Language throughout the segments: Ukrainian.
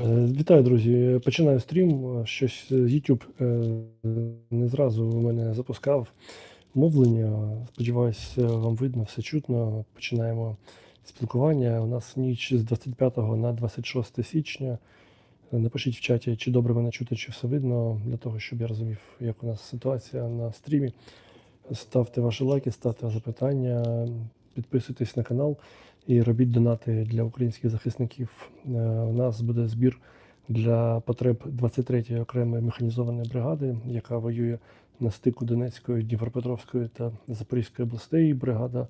Е, Вітаю, друзі. Починаю стрім. Щось YouTube е, не зразу у мене запускав мовлення. Сподіваюсь, вам видно, все чутно. Починаємо спілкування. У нас ніч з 25 на 26 січня. Напишіть в чаті, чи добре мене чути, чи все видно, для того, щоб я розумів, як у нас ситуація на стрімі. Ставте ваші лайки, ставте запитання, підписуйтесь на канал і робіть донати для українських захисників. Е, У нас буде збір для потреб 23-ї окремої механізованої бригади, яка воює на стику Донецької, Дніпропетровської та Запорізької областей. Бригада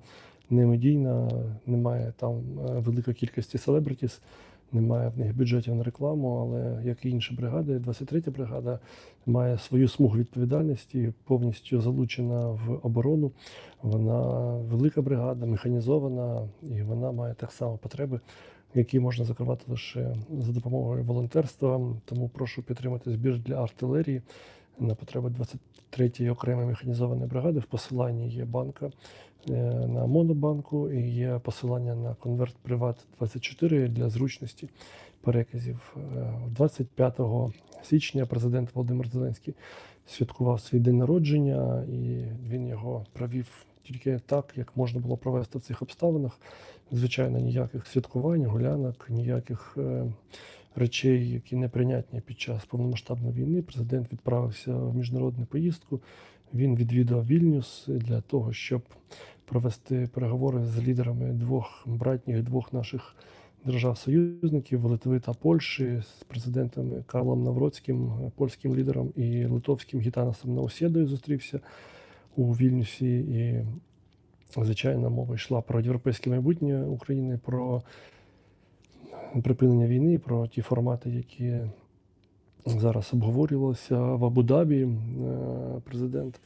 немедійна, немає там е, великої кількості селебритіс, немає в них бюджетів на рекламу, але як і інші бригади, 23-я бригада має свою смугу відповідальності, повністю залучена в оборону. Вона велика бригада, механізована, і вона має так само потреби, які можна закривати лише за допомогою волонтерства. Тому прошу підтримати збір для артилерії на потреби 23-ї окремої механізованої бригади. В посиланні є банка на Монобанку і є посилання на конверт Приват 24 для зручності переказів. Е, 25 січня президент Володимир Зеленський святкував свій день народження, і він його провів тільки так, як можна було провести в цих обставинах. Звичайно, ніяких святкувань, гулянок, ніяких е, речей, які неприйнятні під час повномасштабної війни. Президент відправився в міжнародну поїздку. Він відвідав Вільнюс для того, щоб провести переговори з лідерами двох братніх, двох наших держав-союзників Литви та Польщі з президентами Карлом Навроцьким, польським лідером і литовським Гітанасом Наусєдою зустрівся у Вільнюсі. І, звичайно, мова йшла про європейське майбутнє України, про припинення війни, про ті формати, які зараз обговорювалися в Абу-Дабі. Е, Президент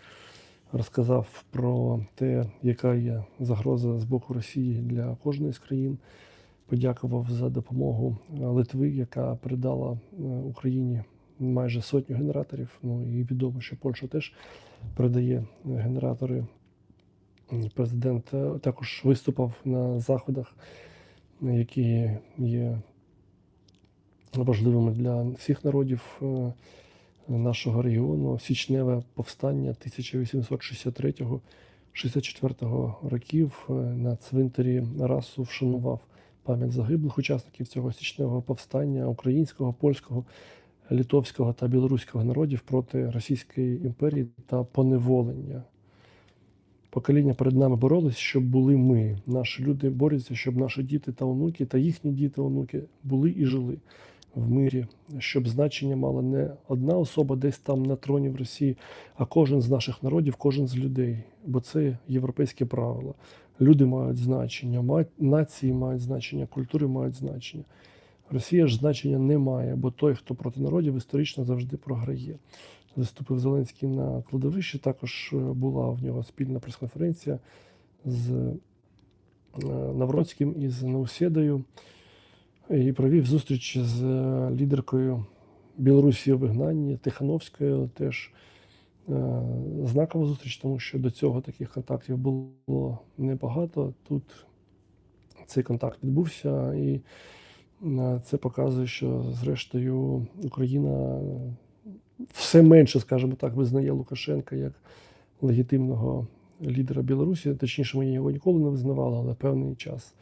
розказав про те, яка є загроза з боку Росії для кожної з країн. Подякував за допомогу Литви, яка передала е, Україні майже сотню генераторів. Ну і відомо, що Польща теж передає генератори. Президент е, також виступав на заходах, які є важливими для всіх народів е, нашого регіону. Січневе повстання 1863-64 років е, на цвинтарі Расу вшанував пам'ять загиблих учасників цього січневого повстання українського, польського, литовського та білоруського народів проти Російської імперії та поневолення. Покоління перед нами боролись, щоб були ми. Наші люди борються, щоб наші діти та онуки та їхні діти, онуки були і жили в мирі, щоб значення мала не одна особа десь там на троні в Росії, а кожен з наших народів, кожен з людей. Бо це європейське правило. Люди мають значення, нації мають значення, культури мають значення. Росія ж значення не має, бо той, хто проти народів, історично завжди програє. Виступив Зеленський на кладовищі. Також е, була в нього спільна прес-конференція з е, Навроцьким і з Наусєдою. І провів зустріч з е, лідеркою Білорусі у вигнанні Тихановською. Теж е, знакова зустріч, тому що до цього таких контактів було небагато. Тут цей контакт відбувся, і е, це показує, що зрештою Україна все менше, скажімо так, визнає Лукашенка як легітимного лідера Білорусі. Точніше, ми його ніколи не визнавали, але певний час,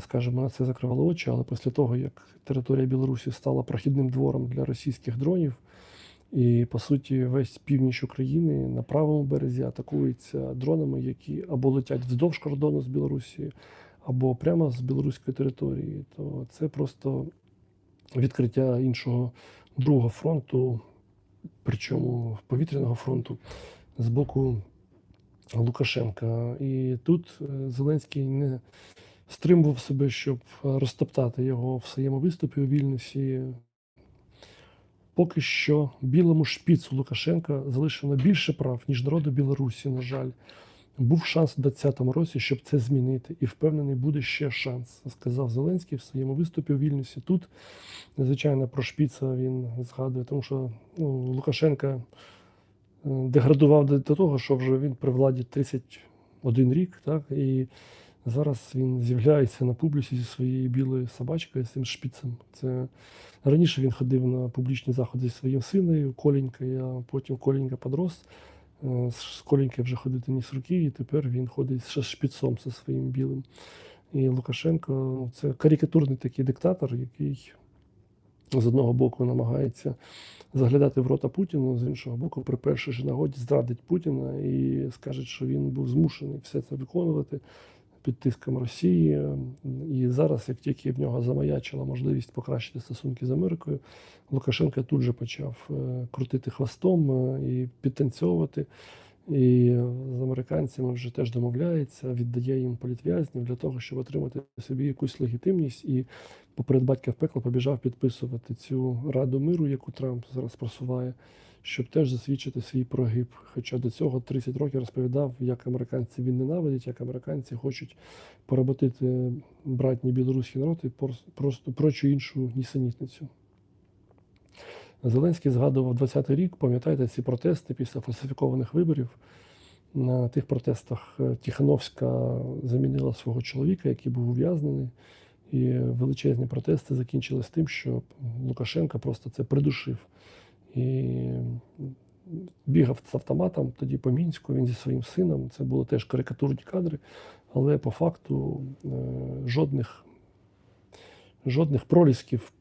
скажімо, на це закривали очі. Але після того, як територія Білорусі стала прохідним двором для російських дронів, і по суті весь північ України на правому березі атакується дронами, які або летять вздовж кордону з Білорусією, або прямо з білоруської території, то це просто відкриття іншого другого фронту, причому повітряного фронту з боку Лукашенка. І тут е, Зеленський не стримував себе, щоб розтоптати його в своєму виступі у Вільнюсі. Поки що білому шпіцу Лукашенка залишено більше прав, ніж народу Білорусі, на жаль. Був шанс у 2020 році, щоб це змінити, і впевнений, буде ще шанс, сказав Зеленський в своєму виступі у Вільнюсі. Тут, звичайно, про шпіца він згадує, тому що ну, Лукашенка е, деградував до того, що вже він при владі 31 рік, так, і Зараз він з'являється на публіці зі своєю білою собачкою, з цим шпіцем. Це раніше він ходив на публічні заходи зі своїм синою Колінькою, а потім Колінька подрос. Е, З Колінькою вже ходити не з руки, і тепер він ходить з шпіцом зі своїм білим. І Лукашенко це карикатурний такий диктатор, який з одного боку намагається заглядати в рота Путіну, з іншого боку, при першій же нагоді зрадить Путіна і скаже, що він був змушений все це виконувати під тиском Росії. І зараз, як тільки в нього замаячила можливість покращити стосунки з Америкою, Лукашенко тут же почав е, крутити хвостом е, і підтанцьовувати. І з американцями вже теж домовляється, віддає їм політв'язнів для того, щоб отримати собі якусь легітимність. І поперед батька в пекло побіжав підписувати цю раду миру, яку Трамп зараз просуває, щоб теж засвідчити свій прогиб. Хоча до цього 30 років розповідав, як американці він ненавидять, як американці хочуть поработити братній білоруський народ і просто прочу іншу нісенітницю. Зеленський згадував 20-й рік, пам'ятаєте, ці протести після фальсифікованих виборів. На тих протестах е, Тихановська замінила свого чоловіка, який був ув'язнений. І величезні протести закінчились тим, що Лукашенко просто це придушив. І бігав з автоматом тоді по мінську. Він зі своїм сином. Це були теж карикатурні кадри, але по факту е, жодних жодних пролісків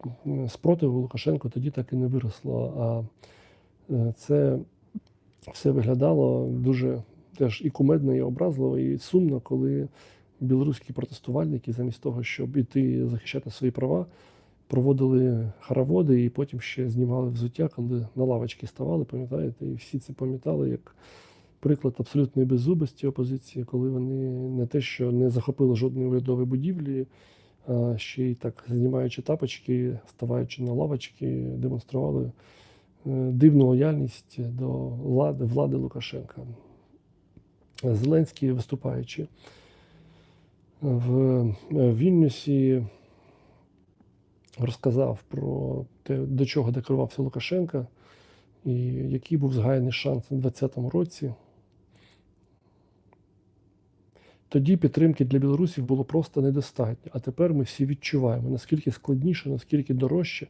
спротиву Лукашенко тоді так і не виросло. А е, це все виглядало дуже теж і кумедно, і образливо, і сумно, коли білоруські протестувальники, замість того, щоб іти захищати свої права, проводили хороводи і потім ще знімали взуття, коли на лавочки ставали, пам'ятаєте, і всі це пам'ятали як приклад абсолютної беззубості опозиції, коли вони не те, що не захопили жодної урядової будівлі, а ще й так знімаючи тапочки, ставаючи на лавочки, демонстрували е, дивну лояльність до влади, влади Лукашенка. Зеленський, виступаючи в Вільнюсі, розказав про те, до чого декорувався Лукашенка, і який був згаяний шанс у 2020 році. Тоді підтримки для білорусів було просто недостатньо. А тепер ми всі відчуваємо, наскільки складніше, наскільки дорожче,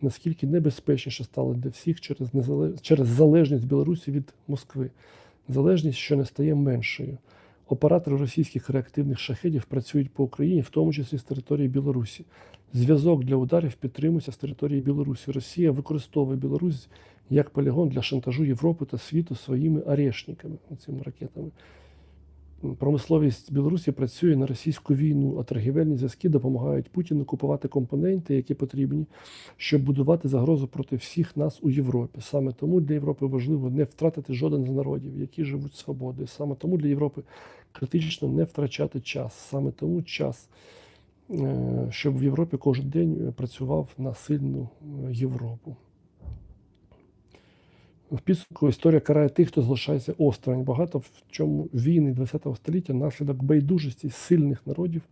наскільки небезпечніше стало для всіх через, незалеж... через залежність Білорусі від Москви. Залежність, що не стає меншою. Оператори російських реактивних шахедів працюють по Україні, в тому числі з території Білорусі. Зв'язок для ударів підтримується з території Білорусі. Росія використовує Білорусь як полігон для шантажу Європи та світу своїми орешниками, цими ракетами. Промисловість Білорусі працює на російську війну, а торгівельні зв'язки допомагають Путіну купувати компоненти, які потрібні, щоб будувати загрозу проти всіх нас у Європі. Саме тому для Європи важливо не втратити жоден з народів, які живуть свободою. Саме тому для Європи критично не втрачати час. Саме тому час, щоб в Європі кожен день працював на сильну е, Європу. В підсумку історія карає тих, хто залишається осторонь. Багато в чому війни ХХ століття наслідок байдужості сильних народів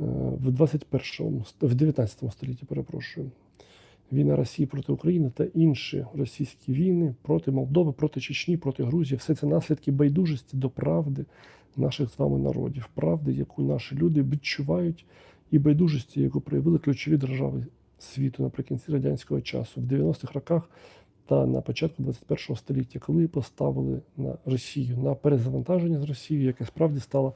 е, в 21 в 19 столітті, перепрошую. Війна Росії проти України та інші російські війни проти Молдови, проти Чечні, проти Грузії все це наслідки байдужості до правди наших з вами народів, правди, яку наші люди відчувають, і байдужості, яку проявили ключові держави світу наприкінці радянського часу в 90-х роках та на початку 21 століття, коли поставили на Росію на перезавантаження з Росією, яке справді стало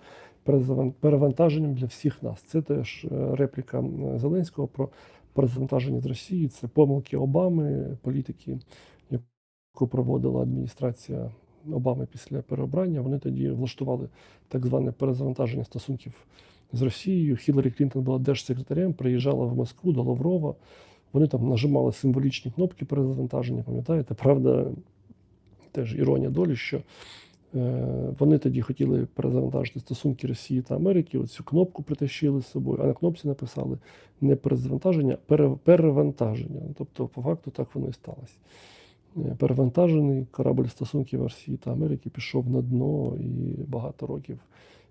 перевантаженням для всіх нас. Це теж е, репліка Зеленського про перезавантаження з Росії. Це помилки Обами, політики, яку проводила адміністрація Обами після переобрання. Вони тоді влаштували так зване перезавантаження стосунків з Росією. Хіларі Клінтон була держсекретарем, приїжджала в Москву до Лаврова. Вони там нажимали символічні кнопки перезавантаження, пам'ятаєте? Правда, теж іронія долі, що е, вони тоді хотіли перезавантажити стосунки Росії та Америки. Оцю кнопку притащили з собою, а на кнопці написали не перезавантаження, а перевантаження. Тобто, по факту, так воно і сталося. Е, Перевантажений корабль стосунків Росії та Америки пішов на дно і багато років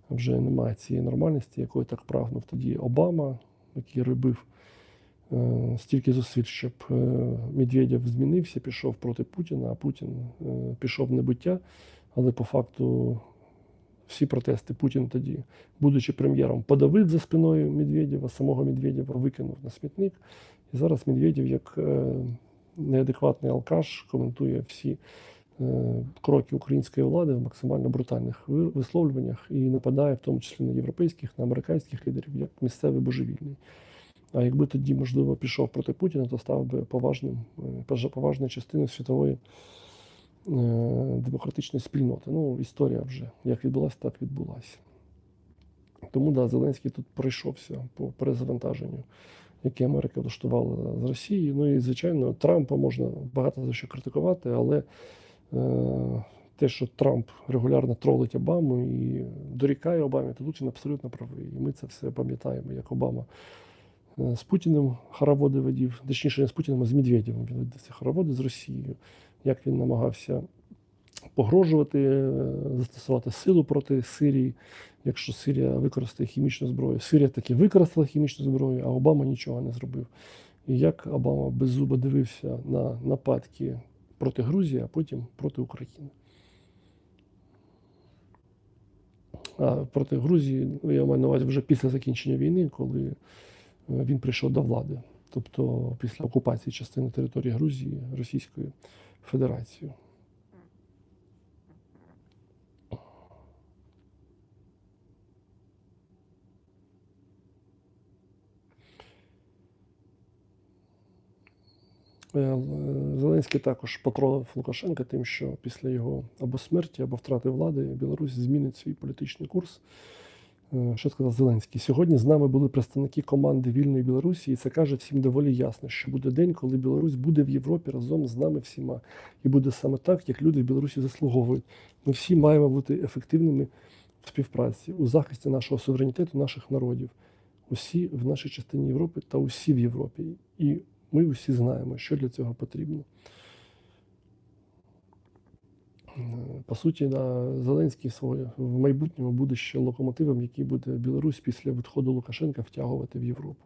вже немає цієї нормальності, якої так прагнув тоді Обама, який робив е, стільки зусиль, щоб е, Медведєв змінився, пішов проти Путіна, а Путін пішов в небуття, але по факту всі протести Путін тоді, будучи прем'єром, подавив за спиною Медведєва, самого Медведєва викинув на смітник. І зараз Медведєв, як неадекватний алкаш, коментує всі е, кроки української влади в максимально брутальних висловлюваннях і нападає, в тому числі на європейських, на американських лідерів, як місцевий божевільний. А якби тоді, можливо, пішов проти Путіна, то став би поважним, е, поважною частиною світової е, демократичної спільноти. Ну, історія вже як відбулася, так відбулася. Тому да, Зеленський тут пройшовся по перезавантаженню, яке Америка влаштувала з Росії. Ну і, звичайно, Трампа можна багато за що критикувати, але е, те, що Трамп регулярно тролить Обаму і дорікає Обамі, то тут він абсолютно правий. І ми це все пам'ятаємо, як Обама е, з Путіним хороводи ведів, точніше, не з Путіним, а з Медведєвим він веде ці хороводи з Росією, як він намагався погрожувати, е, застосувати силу проти Сирії, якщо Сирія використає хімічну зброю. Сирія таки використала хімічну зброю, а Обама нічого не зробив. І як Обама беззубо дивився на нападки проти Грузії, а потім проти України. А проти Грузії, я маю на увазі вже після закінчення війни, коли е, він прийшов до влади, тобто після окупації частини території Грузії Російською Федерацією. Зеленський також потролив Лукашенка тим, що після його або смерті, або втрати влади Білорусь змінить свій політичний курс. Е, Що сказав Зеленський? Сьогодні з нами були представники команди Вільної Білорусі, і це каже всім доволі ясно, що буде день, коли Білорусь буде в Європі разом з нами всіма. І буде саме так, як люди в Білорусі заслуговують. Ми всі маємо бути ефективними в співпраці у захисті нашого суверенітету, наших народів. Усі в нашій частині Європи та усі в Європі. І ми усі знаємо, що для цього потрібно. По суті, да, Зеленський своє в майбутньому буде ще локомотивом, який буде Білорусь після відходу Лукашенка втягувати в Європу.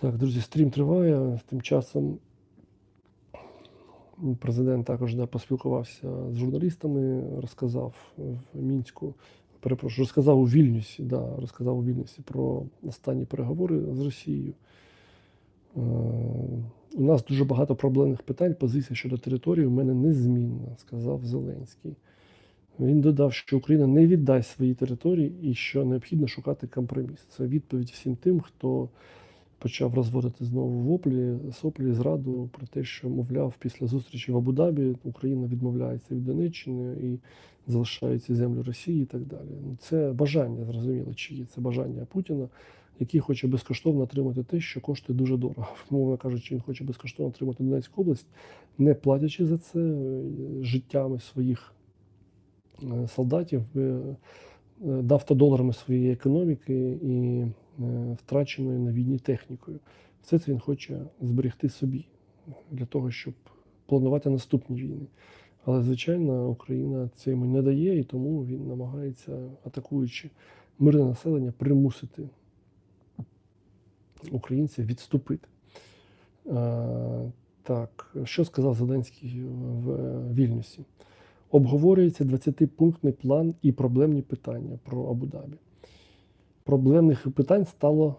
Так, друзі, стрім триває. Тим часом президент також да, поспілкувався з журналістами, розказав в Мінську, перепрошую, розказав у Вільнюсі, да, розказав у Вільнюсі про останні переговори з Росією. Е, У нас дуже багато проблемних питань. Позиція щодо території у мене незмінна, сказав Зеленський. Він додав, що Україна не віддасть свої території і що необхідно шукати компроміс. Це відповідь всім тим, хто почав розводити знову воплі, соплі, зраду про те, що, мовляв, після зустрічі в Абу-Дабі Україна відмовляється від Донеччини і залишаються землі Росії і так далі. Це бажання, зрозуміло, чиї це бажання Путіна, який хоче безкоштовно отримати те, що коштує дуже дорого. Мовно кажучи, він хоче безкоштовно отримати Донецьку область, не платячи за це е, життями своїх е, солдатів, е, е, нафтодоларами своєї економіки і втраченою на війні технікою. Все це він хоче зберегти собі для того, щоб планувати наступні війни. Але, звичайно, Україна це йому не дає, і тому він намагається, атакуючи мирне населення, примусити українців відступити. Е, Так, що сказав Зеленський в Вільнюсі? Обговорюється 20-пунктний план і проблемні питання про Абу-Дабі. Проблемних питань стало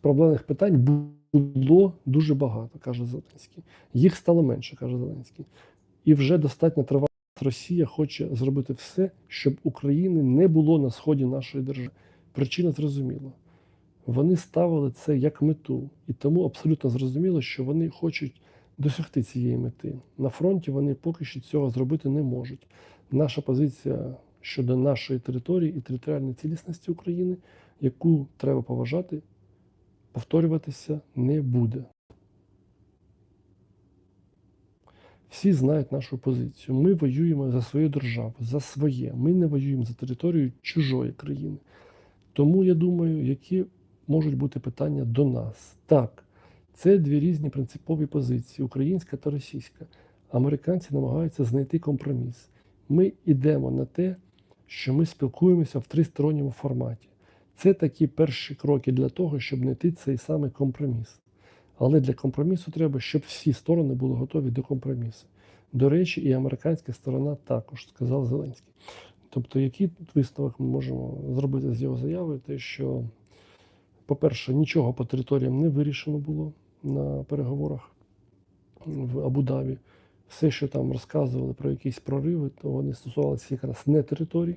проблемних питань було дуже багато, каже Зеленський. Їх стало менше, каже Зеленський. І вже достатньо тривало. Росія хоче зробити все, щоб України не було на сході нашої держави. Причина зрозуміла. Вони ставили це як мету, і тому абсолютно зрозуміло, що вони хочуть досягти цієї мети. На фронті вони поки що цього зробити не можуть. Наша позиція щодо нашої території і територіальної цілісності України, яку треба поважати, повторюватися не буде. Всі знають нашу позицію. Ми воюємо за свою державу, за своє. Ми не воюємо за територію чужої країни. Тому я думаю, які можуть бути питання до нас. Так, це дві різні принципові позиції: українська та російська. Американці намагаються знайти компроміс. Ми йдемо на те, що ми спілкуємося в тристоронньому форматі. Це такі перші кроки для того, щоб знайти цей самий компроміс. Але для компромісу треба, щоб всі сторони були готові до компромісу. До речі, і американська сторона також, сказав Зеленський. Тобто, який висновок ми можемо зробити з його заявою? Те, що, по-перше, нічого по територіям не вирішено було на переговорах в Абу-Дабі. Все, що там розказували про якісь прориви, то вони стосувалися якраз не територій,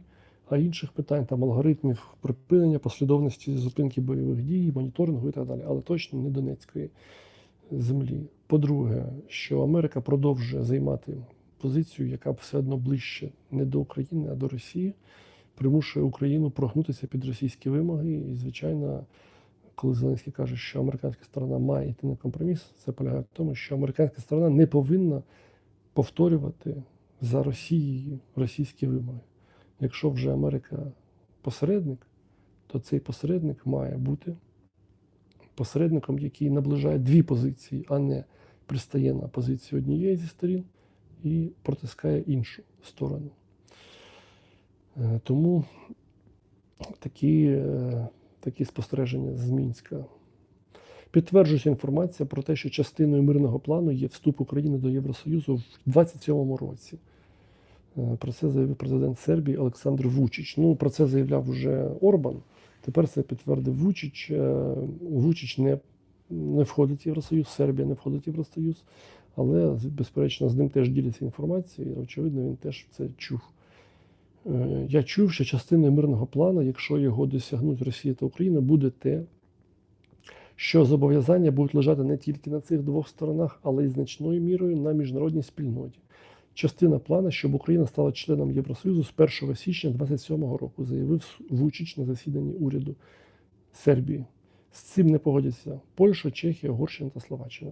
а інших питань, там алгоритмів припинення, послідовності зупинки бойових дій, моніторингу і так далі, але точно не Донецької землі. По-друге, що Америка продовжує займати позицію, яка все одно ближче не до України, а до Росії, примушує Україну прогнутися під російські вимоги. І, звичайно, коли Зеленський каже, що американська сторона має йти на компроміс, це полягає в тому, що американська сторона не повинна повторювати за Росією російські вимоги. Якщо вже Америка посередник, то цей посередник має бути посередником, який наближає дві позиції, а не пристає на позицію однієї зі сторін і протискає іншу сторону. Е, Тому такі, е, такі спостереження з Мінська. Підтверджується інформація про те, що частиною мирного плану є вступ України до Євросоюзу в 2027 році. Е, Про це заявив президент Сербії Олександр Вучич. Ну, про це заявляв вже Орбан. Тепер це підтвердив Вучич. Е, Вучич не, не входить в Євросоюз, Сербія не входить в Євросоюз, але, безперечно, з ним теж діляться інформацією. Очевидно, він теж це чув. Е, Я чув, що частиною мирного плану, якщо його досягнуть Росія та Україна, буде те, що зобов'язання будуть лежати не тільки на цих двох сторонах, але й значною мірою на міжнародній спільноті. Частина плану, щоб Україна стала членом Євросоюзу з 1 січня 2027 року, заявив Вучич на засіданні уряду Сербії. З цим не погодяться Польща, Чехія, Угорщина та Словаччина.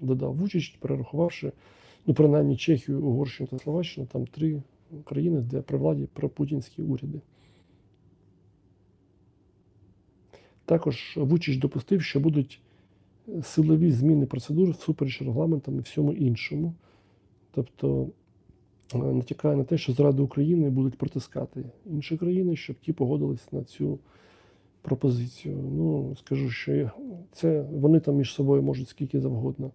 Додав Вучич, перерахувавши, ну, принаймні Чехію, Угорщину та Словаччину, там три країни, де при владі пропутінські уряди. Також Вучич допустив, що будуть силові зміни процедур всупереч регламентам і всьому іншому. Тобто е, натякає на те, що зради України будуть протискати інші країни, щоб ті погодились на цю пропозицію. Ну, скажу, що це вони там між собою можуть скільки завгодно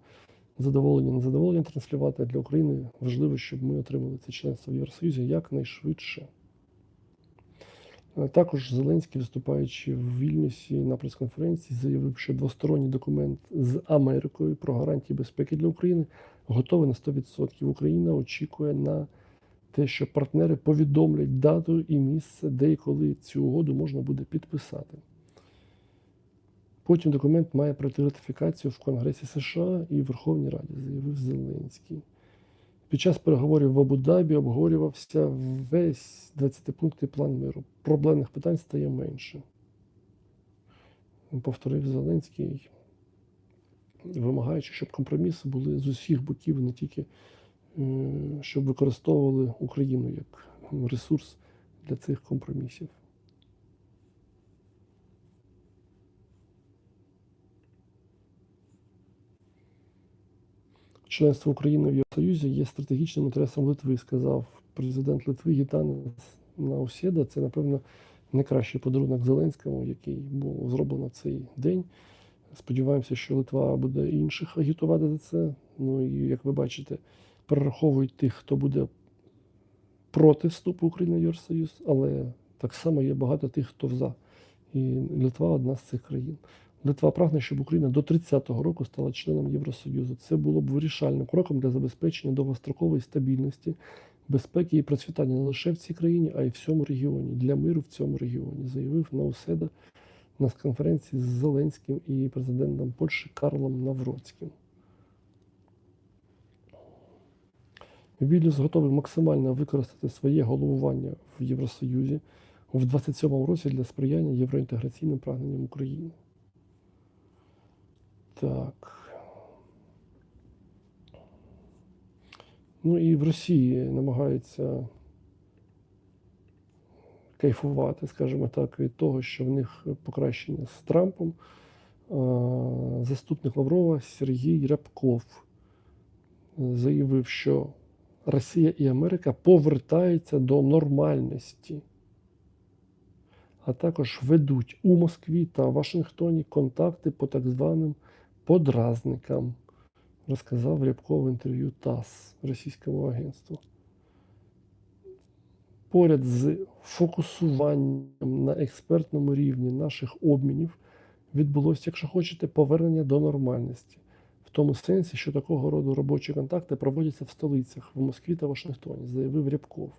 задоволення, незадоволення транслювати. Для України важливо, щоб ми отримали це членство в Євросоюзі якнайшвидше. Е, Також Зеленський, виступаючи в Вільнюсі на прес-конференції, заявив, що двосторонній документ з Америкою про гарантії безпеки для України готовий на 100%. Україна очікує на те, що партнери повідомлять дату і місце, де і коли цю угоду можна буде підписати. Потім документ має пройти ратифікацію в Конгресі США і Верховній Раді, заявив Зеленський. Під час переговорів в Абу-Дабі обговорювався весь 20-пунктний план миру. Проблемних питань стає менше. Повторив Зеленський, вимагаючи, щоб компроміси були з усіх боків, не тільки е, щоб використовували Україну як ресурс для цих компромісів. Членство України в Євросоюзі є стратегічним інтересом Литви, сказав президент Литви Гітанес Наусєда. Це, напевно, найкращий подарунок Зеленському, який був зроблено цей день. Сподіваємося, що Литва буде інших агітувати за це. Ну і як ви бачите, перераховують тих, хто буде проти вступу України в Євросоюз, але так само є багато тих, хто за. І Литва одна з цих країн. Литва прагне, щоб Україна до 30-го року стала членом Євросоюзу. Це було б вирішальним кроком для забезпечення довгострокової стабільності, безпеки і процвітання не лише в цій країні, а й в всьому регіоні, для миру в цьому регіоні, заявив Науседа на конференції з Зеленським і президентом Польщі Карлом Навроцьким. Вільнюс готовий максимально використати своє головування в Євросоюзі в 27-му році для сприяння євроінтеграційним прагненням України. Так. Ну і в Росії намагаються кайфувати, скажімо так, від того, що в них покращення з Трампом. Заступник Лаврова Сергій Рябков заявив, що Росія і Америка повертаються до нормальності, а також ведуть у Москві та Вашингтоні контакти по так званим подразникам. розказав Рябков в інтерв'ю ТАСС російському агентству. Поряд з фокусуванням на експертному рівні наших обмінів відбулося, якщо хочете, повернення до нормальності. В тому сенсі, що такого роду робочі контакти проводяться в столицях в Москві та Вашингтоні, заявив Рябков.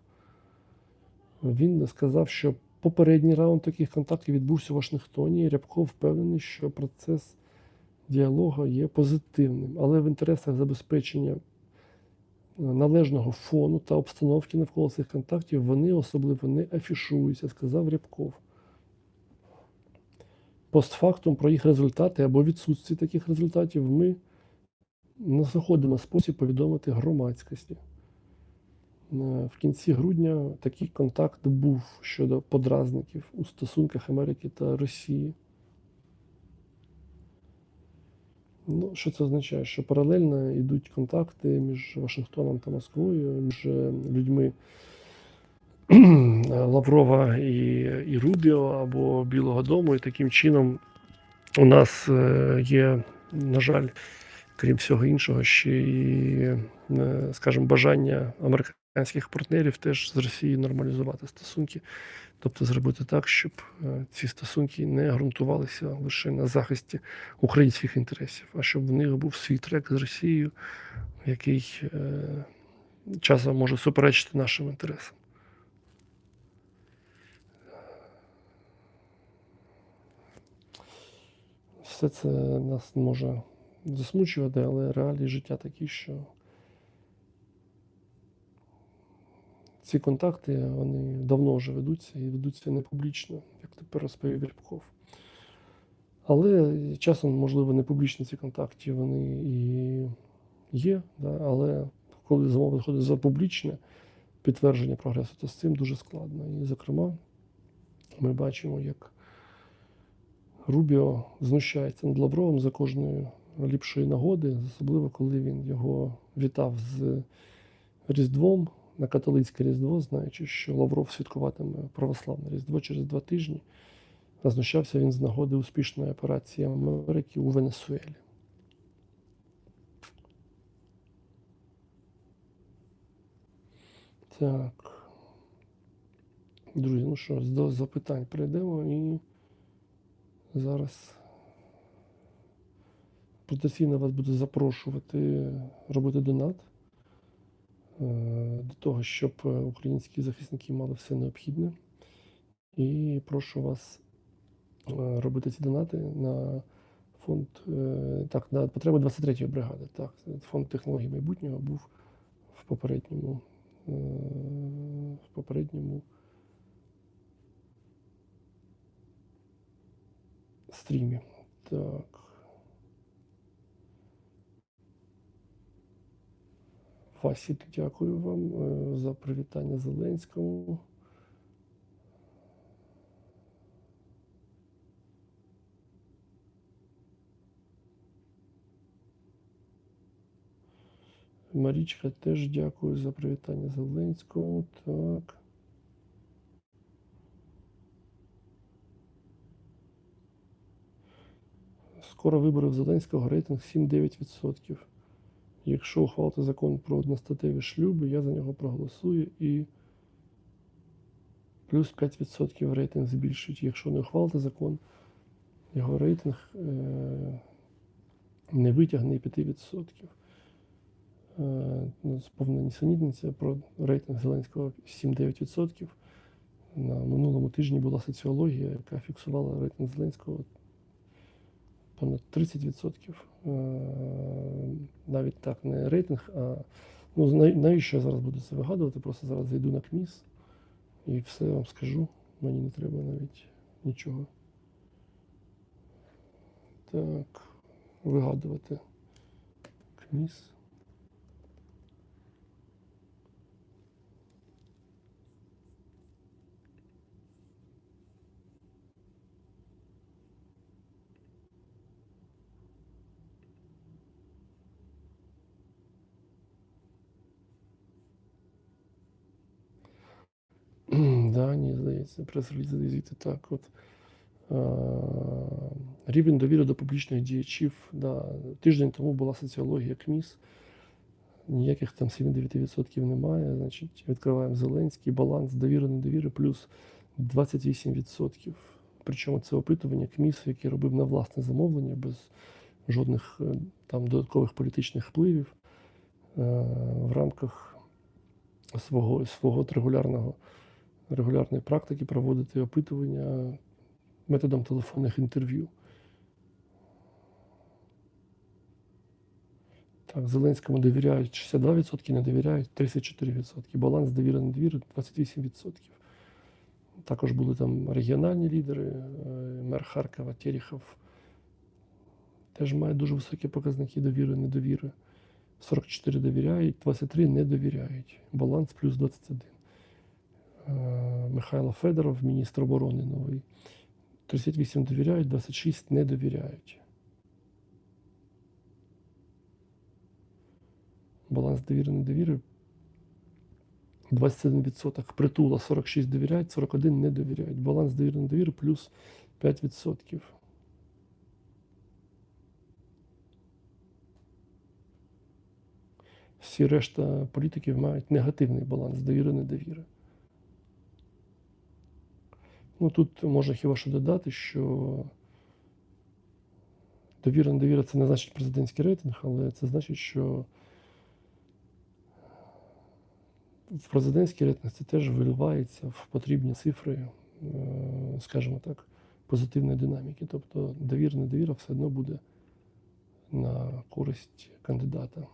Він сказав, що попередній раунд таких контактів відбувся в Вашингтоні, і Рябков впевнений, що процес діалогу є позитивним, але в інтересах забезпечення е, належного фону та обстановки навколо цих контактів вони особливо не афішуються, сказав Рябков. Постфактум про їх результати або відсутствие таких результатів ми не знаходимо спосіб повідомити громадськості. Е, В кінці грудня такий контакт був щодо подразників у стосунках Америки та Росії. Ну, що це означає? Що паралельно йдуть контакти між Вашингтоном та Москвою, між е, людьми Лаврова і, і Рубіо або Білого Дому. І таким чином у нас е, є, на жаль, крім всього іншого, ще і, е, скажімо, бажання американських партнерів теж з Росією нормалізувати стосунки. Тобто зробити так, щоб е, ці стосунки не ґрунтувалися лише на захисті українських інтересів, а щоб в них був свій трек з Росією, який е, часом може суперечити нашим інтересам. Все це нас може засмучувати, але реалії життя такі, що ці контакти вони давно вже ведуться і ведуться не публічно, як тепер розповів Рябков. Але часом, можливо, не публічні ці контакти вони і є, да? але коли змова виходить за публічне підтвердження прогресу, то з цим дуже складно. І, зокрема, ми бачимо, як Рубіо знущається над Лавровим за кожної ліпшої нагоди, особливо коли він його вітав з Різдвом на католицьке Різдво, знаючи, що Лавров святкуватиме православне Різдво через два тижні. А знущався він з нагоди успішної операції Америки у Венесуелі. Так. Друзі, ну що, до запитань перейдемо і зараз потенційно вас буду запрошувати робити донат е, для того, щоб е, українські захисники мали все необхідне. І прошу вас е, робити ці донати на фонд, так, на потреби 23-ї бригади. Так, фонд технологій майбутнього був в попередньому, в попередньому стрімі. Так. Василь, дякую вам е, за привітання Зеленському. Марічка теж дякую за привітання Зеленському. Так. Скоро вибори в Зеленського рейтинг 7-9%. Якщо ухвалити закон про одностатеві шлюби, я за нього проголосую і плюс 5% рейтинг збільшить. Якщо не ухвалити закон, його рейтинг е- не витягне 5%. Е, ну, нісенітниця про рейтинг Зеленського 7-9%. На минулому тижні була соціологія, яка фіксувала рейтинг Зеленського понад 30%. Е, Навіть так, не рейтинг, а ну, навіщо я зараз буду це вигадувати? Просто зараз зайду на КМІС і все вам скажу. Мені не треба навіть нічого. Так, вигадувати КМІС. Да, ні, здається, прес-реліз звідти так. От. Рівень довіри до публічних діячів. Да. Тиждень тому була соціологія КМІС. Ніяких там 79% немає. Значить, відкриваємо Зеленський, баланс довіри, недовіри плюс 28%. Причому це опитування КМІС, який робив на власне замовлення без жодних е, там додаткових політичних впливів е, в рамках свого, свого регулярного регулярної практики проводити опитування методом телефонних інтерв'ю. Так, Зеленському довіряють 62%, не довіряють 34%. Баланс довіри недовіри 28%. Також були там регіональні лідери, е, мер Харкова, Терехов. Теж має дуже високі показники довіри, недовіри. 44 довіряють, 23 не довіряють. Баланс плюс 21. Е, Михайло Федоров, міністр оборони новий. 38 довіряють, 26 не довіряють. Баланс довіри недовіри 21%. Притула 46 довіряють, 41 не довіряють. Баланс довіри недовіри плюс 5%. Всі решта політиків мають негативний баланс довіри недовіри. Ну тут можна хіба що додати, що довіра недовіра це не значить президентський рейтинг, але це значить, що в президентський рейтинг це теж виливається в потрібні цифри, е, скажімо так, позитивної динаміки. Тобто довіра, недовіра все одно буде на користь кандидата.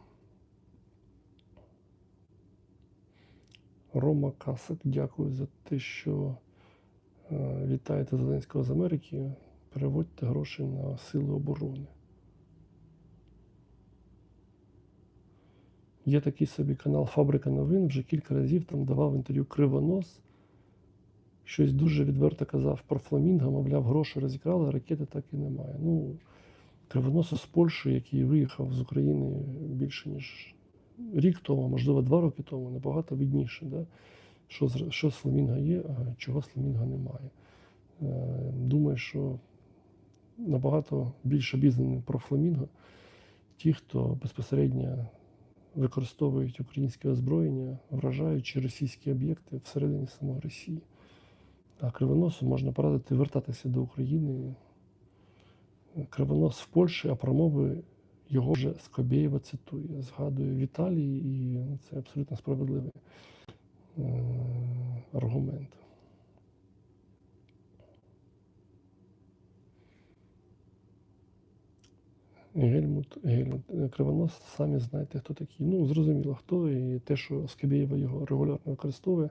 Рома Касак, дякую за те, що вітаєте Зеленського з Америки. Переводьте гроші на Сили оборони. Є такий собі канал Фабрика новин. Вже кілька разів там давав інтерв'ю Кривонос. Щось дуже відверто казав про Фламінго, мовляв, гроші розікрали, ракети так і немає. Ну, Кривоносу з Польщі, який виїхав з України більше, ніж рік тому, можливо, два роки тому, набагато видніше, да? Що, що з є, а чого з немає. Е, Думаю, що набагато більше обізнані про Фламінго ті, хто безпосередньо використовують українське озброєння, вражаючи російські об'єкти всередині самої Росії. А кривоносу можна порадити вертатися до України. Кривонос в Польщі, а промови його вже Скобєєва цитує, згадує Віталій, і ну, це абсолютно справедливий е, аргумент. Гельмут, Гельмут е, Кривонос, самі знаєте, хто такий. Ну, зрозуміло, хто, і те, що Скабєєва його регулярно використовує,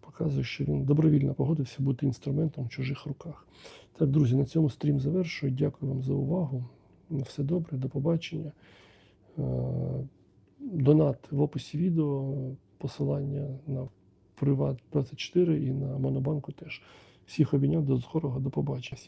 показує, що він добровільно погодився бути інструментом в чужих руках. Так, друзі, на цьому стрім завершую. Дякую вам за увагу. Все добре, до побачення. Е, Донат в описі відео, посилання на Приват 24 і на Монобанку теж. Всіх обійняв до скорого, до побачення.